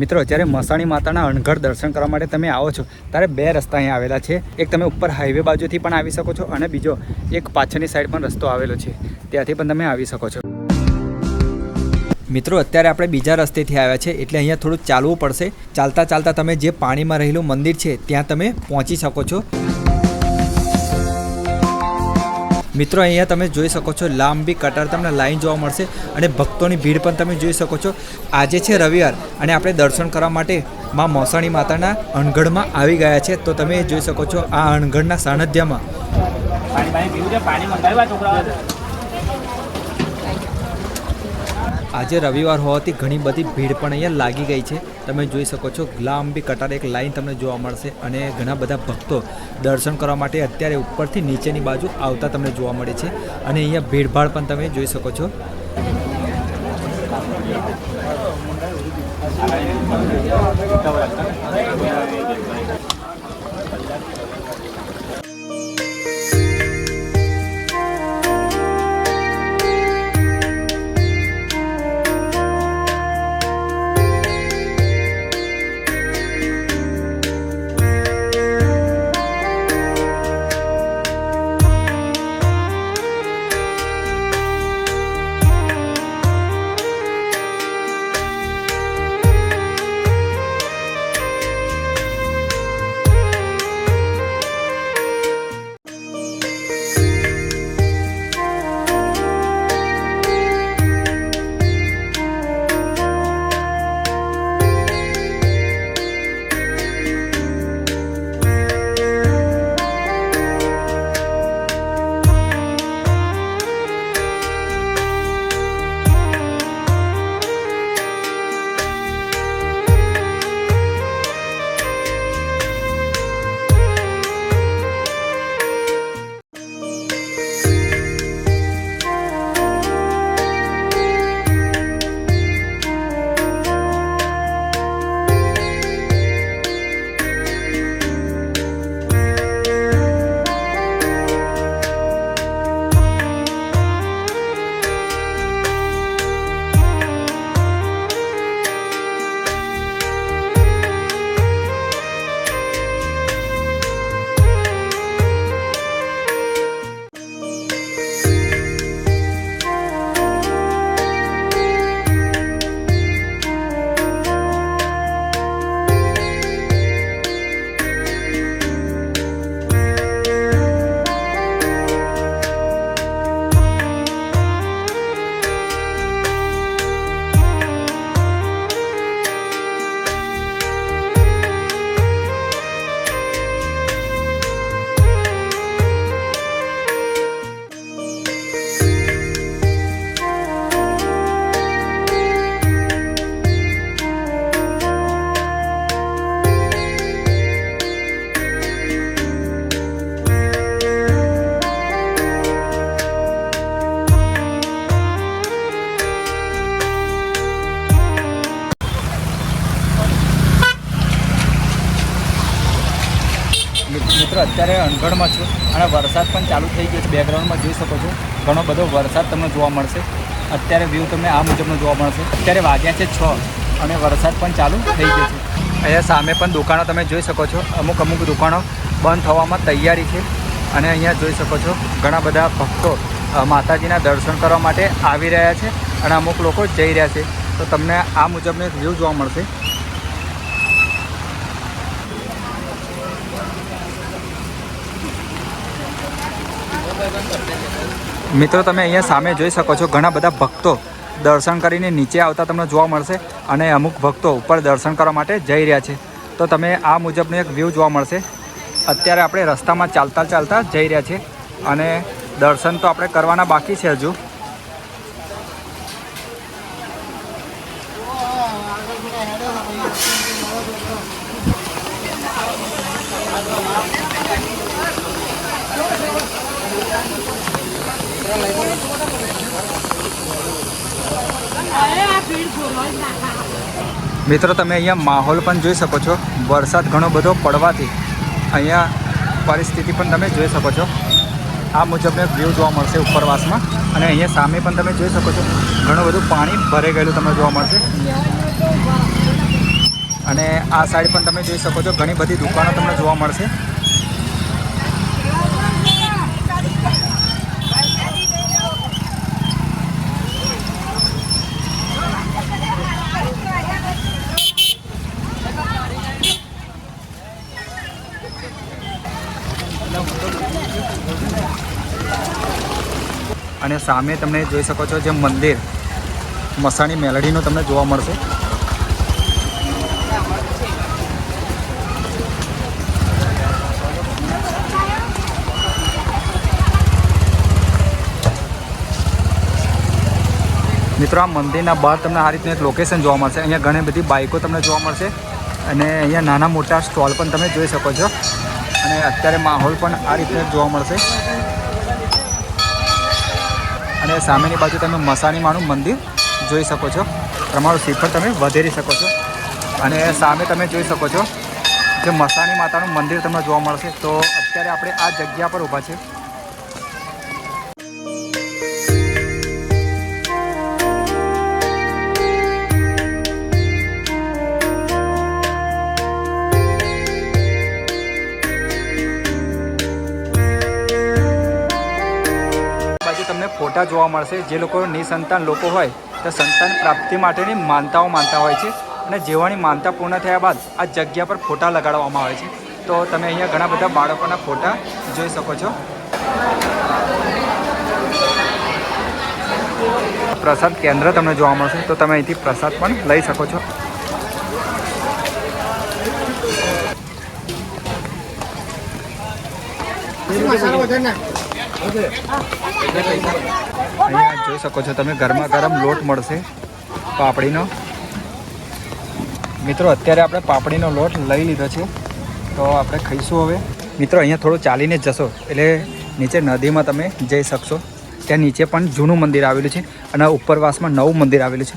મિત્રો, જ્યારે મસાણી માતાના અણઘડ દર્શન કરવા માટે તમે આવો છો, ત્યારે બે રસ્તા અહીંયા આવેલા છે. એક તમે ઉપર હાઈવે બાજુથી પણ આવી શકો છો અને બીજો એક પાછળની સાઈડ પણ રસ્તો આવેલો છે. ત્યાંથી પણ તમે આવી શકો છો. મિત્રો, અત્યારે આપણે બીજા રસ્તેથી આવ્યા છે, એટલે અહીંયા થોડું ચાલવું પડશે. ચાલતા ચાલતા તમે જે પાણીમાં રહેલું મંદિર છે, ત્યાં તમે પહોંચી શકો છો. મિત્રો, અહીંયા તમે જોઈ શકો છો લાંબી કટાર તમને લાઈન જોવા મળશે અને ભક્તોની ભીડ પણ તમે જોઈ શકો છો. આજે છે રવિવાર અને આપણે દર્શન કરવા માટે માં મોસાણી માતાના અણગઢમાં આવી ગયા છે. તો તમે જોઈ શકો છો આ અણગઢના સાનિધ્યમાં. પાણી મંગાવ્યા છોકરાઓ આજે રવિવાર હોવાથી ઘણી બધી ભીડ પણ અહીંયા લાગી ગઈ છે. તમે જોઈ શકો છો, લાંબી કટાર એક લાઈન તમને જોવા મળશે અને ઘણા બધા ભક્તો દર્શન કરવા માટે અત્યારે ઉપરથી નીચેની બાજુ આવતા તમને જોવા મળે છે. અને અહીંયા ભીડભાડ પણ તમે જોઈ શકો છો. અત્યારે અણગઢમાં છું અને વરસાદ પણ ચાલુ થઈ ગયો છે. બેકગ્રાઉન્ડમાં જોઈ શકો છો. ઘણો બધો વરસાદ તમને જોવા મળશે. અત્યારે વ્યૂ તમને આ મુજબનો જોવા મળશે. અત્યારે વાગ્યા છે છ અને વરસાદ પણ ચાલુ થઈ ગયો છે. અહીંયા સામે પણ દુકાનો તમે જોઈ શકો છો. અમુક અમુક દુકાનો બંધ થવામાં તૈયારી છે. અને અહીંયા જોઈ શકો છો, ઘણા બધા ભક્તો માતાજીના દર્શન કરવા માટે આવી રહ્યા છે અને અમુક લોકો જઈ રહ્યા છે. તો તમને આ મુજબનો વ્યૂ જોવા મળશે. મિત્રો, તમે અહીંયા સામે જોઈ શકો છો, ઘણા બધા ભક્તો દર્શન કરીને નીચે આવતા તમને જોવા મળશે અને અમુક ભક્તો ઉપર દર્શન કરવા માટે જઈ રહ્યા છે. તો તમે આ મુજબનો એક વ્યૂ જોવા મળશે. અત્યારે આપણે રસ્તામાં ચાલતા ચાલતા જઈ રહ્યા છીએ અને દર્શન તો આપણે કરવાના બાકી છે હજુ. મિત્રો, તમે અહીંયા માહોલ પણ જોઈ શકો છો. વરસાદ ઘણો બધો પડવાથી અહીંયા પરિસ્થિતિ પણ તમે જોઈ શકો છો. આ મુજબને વ્યૂ જોવા મળશે ઉપરવાસમાં. અને અહીંયા સામે પણ તમે જોઈ શકો છો. ઘણું બધું પાણી ભરાઈ ગયેલું તમને જોવા મળશે. અને આ સાઈડ પણ તમે જોઈ શકો છો. ઘણી બધી દુકાનો તમને જોવા મળશે. અને સામે તમને જોઈ શકો છો જે મંદિર, મસાણી મેલડીનું તમને જોવા મળશે. મિત્રો, આ મંદિરના બહાર તમને આ રીતનું એક લોકેશન જોવા મળશે. અહીંયા ઘણી બધી બાઇકો તમને જોવા મળશે. અને અહીંયા નાના મોટા સ્ટોલ પણ તમે જોઈ શકો છો. અને અત્યારે માહોલ પણ આ રીતે જોવા મળશે. અને સામેની બાજુ તમે મસાણી માનું મંદિર જોઈ શકો છો. તમારું શિખર તમે વધેરી શકો છો. અને સામે તમે જોઈ શકો છો, જે મસાણી માતાનું મંદિર તમને જોવા મળશે. તો અત્યારે આપણે આ જગ્યા પર ઊભા છે ફોટા જોવા મળશે. જે લોકો નિસંતાન લોકો હોય, તો સંતાન પ્રાપ્તિ માટેની માનતાઓ માનતા હોય છે અને જેવાની માનતા પૂર્ણ થયા બાદ આ જગ્યા પર ફોટા લગાડવામાં આવે છે. તો તમે અહીંયા ઘણા બધા બાળકોના ફોટા જોઈ શકો છો. પ્રસાદ કેન્દ્ર તમને જોવા મળશે. તો તમે અહીંથી પ્રસાદ પણ લઈ શકો છો. અહીંયા જોઈ શકો છો તમે ગરમા ગરમ લોટ મળશે પાપડીનો. મિત્રો, અત્યારે આપણે પાપડીનો લોટ લઈ લીધો છે, તો આપણે ખાઈશું હવે. મિત્રો, અહીંયા થોડું ચાલીને જ જશો, એટલે નીચે નદીમાં તમે જઈ શકશો. ત્યાં નીચે પણ જૂનું મંદિર આવેલું છે અને ઉપરવાસમાં નવું મંદિર આવેલું છે.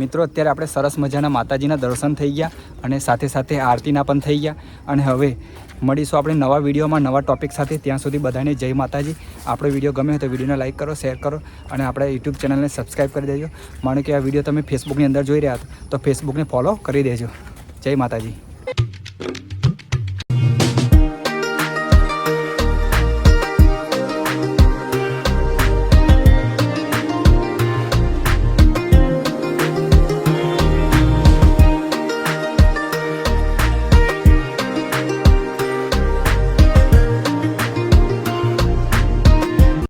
મિત્રો, અત્યારે આપણે સરસ મજાના માતાજીના દર્શન થઈ ગયા અને સાથે સાથે આરતીના પણ થઈ ગયા. અને હવે મળીશું આપણે નવા વિડીયોમાં નવા ટોપિક સાથે. ત્યાં સુધી બધાને જય માતાજી. આપણો વીડિયો ગમે તો વિડીયોને લાઇક કરો, શેર કરો અને આપણે યુટ્યુબ ચેનલને સબસ્ક્રાઈબ કરી દેજો. માનો કે આ વીડિયો તમે ફેસબુકની અંદર જોઈ રહ્યા તો ફેસબુકને ફોલો કરી દેજો. જય માતાજી.